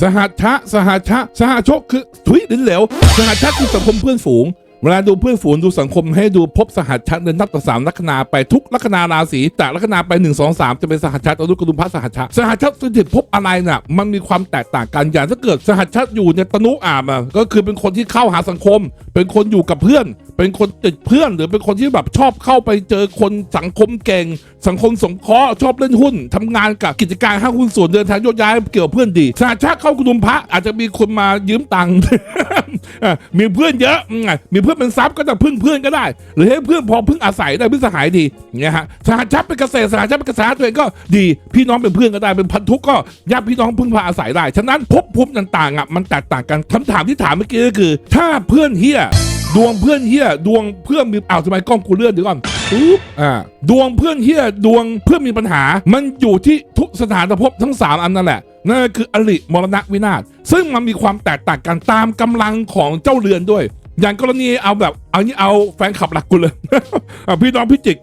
สหัชชะสหัชชะสหชกคือทุยดินเหลวสหัชชะคือสังคมเพื่อนฝูง เวลาดูเพื่อนฝูงดูสังคมให้ดูพบสหัชชะเดินนับต่อสามลัคนาไปทุกลัคนาราศีจากลัคนาไป1 2 3 จะเป็นสหัชชะตนุกรุมพระสหัชชะสหัชชะสถิตพบอะไรน่ะ มันมีความแตกต่างกันอย่างถ้าเกิดสหัชชะอยู่ในตนุอ่ามอะก็คือเป็นคนที่เข้าหาสังคม เป็นคนอยู่กับเพื่อน เป็นคนติดเพื่อน หรือเป็นคนที่แบบชอบเข้าไปเจอคนสังคมเก่ง สังคมสงเคราะห์ชอบเล่นหุ้นทำงานกับกิจการห้างหุ้นส่วนเดินทางโยกย้ายเกี่ยวเพื่อนดีสหัชชะเข้ากรุมพระอาจจะมีคนมายืมตังค์มีเพื่อนเยอะ มีเพื่อนเป็นทรัพย์ก็จะพึ่งเพื่อนก็ได้ หรือให้เพื่อนพอพึ่งอาศัยได้พื่อนสหายดีเงี้ยฮะสหชัพเป็นเกษตรสหชัพเป็นเกษตรตัวเองก็ดีพี่น้องเป็นเพื่อนก็ได้เป็นพันธุกก็ญาติพี่น้องพึ่งพาอาศัยได้ฉะนั้นภพภูมิต่างๆอะมันแตกต่างกันคำถามที่ถามเมื่อกี้ก็คือ ถ้าเพื่อนเฮีย ดวงเพื่อนเฮียดวงเพื่อนมีอ้าวทำไมกล้องกูเลื่อนเดี๋ยวก่อนปุ๊บอ่าดวงเพื่อนเฮียดวงเพื่อนมีปัญหา มันอยู่ที่ทุกสถานภพทั้งสามอันนั่นแหละนั่นคืออริมรณะวินาศซึ่งมันมีความแตกต่างกันตามกำลังของเจ้าเรือนด้วย อย่างกรณีเอาแบบเอานี้เอาแฟนคลับหลักกูเลยอะพี่น้องพิจิก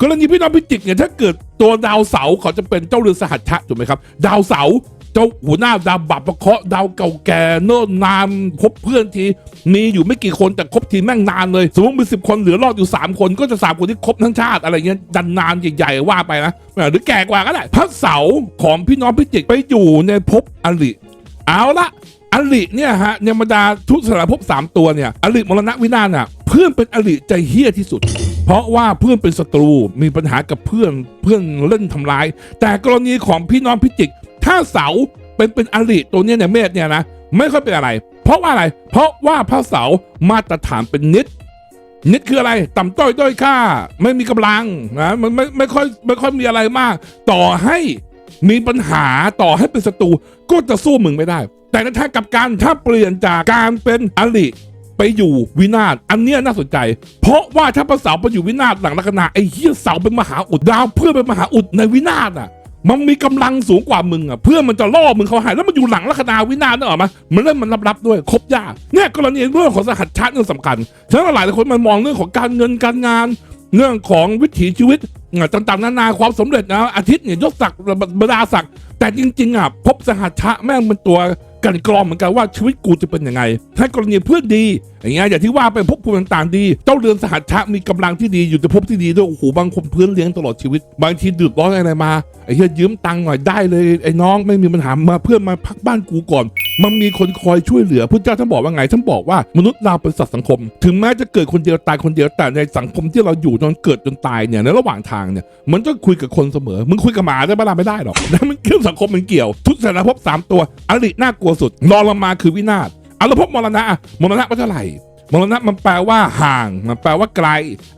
กรณีพี่น้องพิจิกเนี่ยถ้าเกิดตัวดาวเสาเขาจะเป็นเจ้าเรือนสหัชชะถูกไหมครับ ดาวเสา เจ้าหัวหน้าดาวบับประเคาะดาวเก่าแก่เนิ่นนานคบเพื่อนทีมีอยู่ไม่กี่คนแต่คบทีแม่งนานเลย สมมติมีสิบคนเหลือรอดอยู่สามคนก็จะสามคนที่คบทั้งชาติอะไรเงี้ยดันนานใหญ่ๆว่าไปนะหรือแก่กว่าก็ได้พระเสาของพี่น้องพิจิกไปอยู่ในภพอริเอาละอลิเนี่ยฮะในบรรดาทุสารภพสามตัวเนี่ยอลิมรณะวินาศน่ะเพื่อนเป็นอลิใจเฮี้ยที่สุด เพราะว่าเพื่อนเป็นศัตรูมีปัญหากับเพื่อนเพื่อนเล่นทำร้าย แต่กรณีของพี่น้องพิจิก ถ้าเสาเป็นเป็นอลิตัวเนี้ยเนี่ยเมษเนี่ยนะไม่ค่อยเป็นอะไร เพราะว่าอะไร เพราะว่าพระเสามาตรฐานเป็นนิด นิดคืออะไร ต่ำต้อยด้อยค่า ไม่มีกำลังนะมันไม่ไม่ค่อยไม่ค่อยมีอะไรมาก ต่อให้มีปัญหาต่อให้เป็นศัตรูก็จะสู้มึงไม่ได้ แต่ในทางกับการถ้าเปลี่ยนจากการเป็นอลิไปอยู่วินาศอันเนี้ยน่าสนใจ เพราะว่าถ้าพระเสาไปอยู่วินาศหลังลัคนาไอ้เหี้ยเสาเป็นมหาอุดดาวเพื่อเป็นมหาอุดในวินาศอะ มันมีกำลังสูงกว่ามึงอะเพื่อมันจะล่อมึงเขาหายแล้วมันอยู่หลังลัคนาวินาศนะหรอมามันเริ่มมันรับๆด้วยครบยากเนี่ยกรณีเรื่องของสหัสชาติเรื่องสำคัญฉะนั้นหลายคนมันมองเรื่องของการเงินการงาน เรื่องของวิถีชีวิตอะต่างๆนานาความสำเร็จนะอาทิตย์เนี่ยยกศักดิ์บรรดาศักดิ์แต่จริงๆอะพบสหัสชะแม่งเป็นตัว กันกรองเหมือนกันว่าชีวิตกูจะเป็นยังไง ถ้ากรณีเพื่อนดี อย่างเงี้ยอย่างที่ว่าไปพบภูมิต่างๆดี เจ้าเรือนสหัสชะมีกำลังที่ดีอยู่ในภพที่ดีด้วยโอ้โหบางคนเพื่อนเลี้ยงตลอดชีวิต บางทีดือดร้อนอะไรมาไอ้เฮียยืมตังค์หน่อยได้เลยไอ้น้องไม่มีปัญหามาเพื่อนมาพักบ้านกูก่อน มันมีคนคอยช่วยเหลือพุทธเจ้าท่านบอกว่าไงท่านบอกว่ามนุษย์เราเป็นสัตว์สังคม ถึงแม้จะเกิดคนเดียวตายคนเดียวแต่ในสังคมที่เราอยู่จนเกิดจนตายเนี่ยในระหว่างทางเนี่ยมันต้องคุยกับคนเสมอมึงคุยกับหมาได้ปะล่ะไม่ได้หรอกนะมันเกี่ยวสังคมมันเกี่ยว ทุกสารภพสามตัวอริน่ากลัวสุดรองลงมาคือวินาศอารภพมรณะอะมรณะไม่เท่าไหร่มรณะมันแปลว่าห่าง มันแปลว่าไกล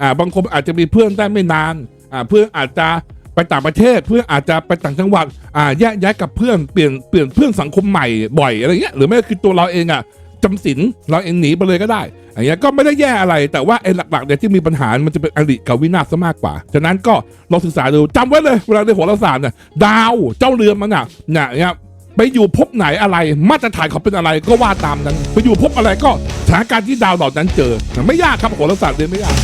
อ่าบางคนอาจจะมีเพื่อนได้ไม่นานอ่าเพื่อนอาจจะ ไปต่างประเทศเพื่อนอาจจะไปต่างจังหวัดอ่าแยกย้ายกับเพื่อนเปลี่ยนเปลี่ยนเพื่อนสังคมใหม่บ่อยอะไรเงี้ยหรือไม่คือตัวเราเองอะจำศีลเราเองหนีไปเลยก็ได้อย่างเงี้ยก็ไม่ได้แย่อะไร แต่ว่าไอ้หลักๆเนี่ยที่มีปัญหา มันจะเป็นอริกับวินาศซะมากกว่า ฉะนั้นก็ลองศึกษาดูจำไว้เลยเวลาในโหราศาสตร์เนี่ยดาวเจ้าเรือนมันอะเนี่ยเนี่ยไปอยู่ภพไหนอะไรมาตรฐานเขาเป็นอะไรก็ว่าตามนั้น ไปอยู่ภพอะไรก็สถานการณ์ที่ดาวเหล่านั้นเจอ ไม่ยากครับโหราศาสตร์เรียนไม่ยาก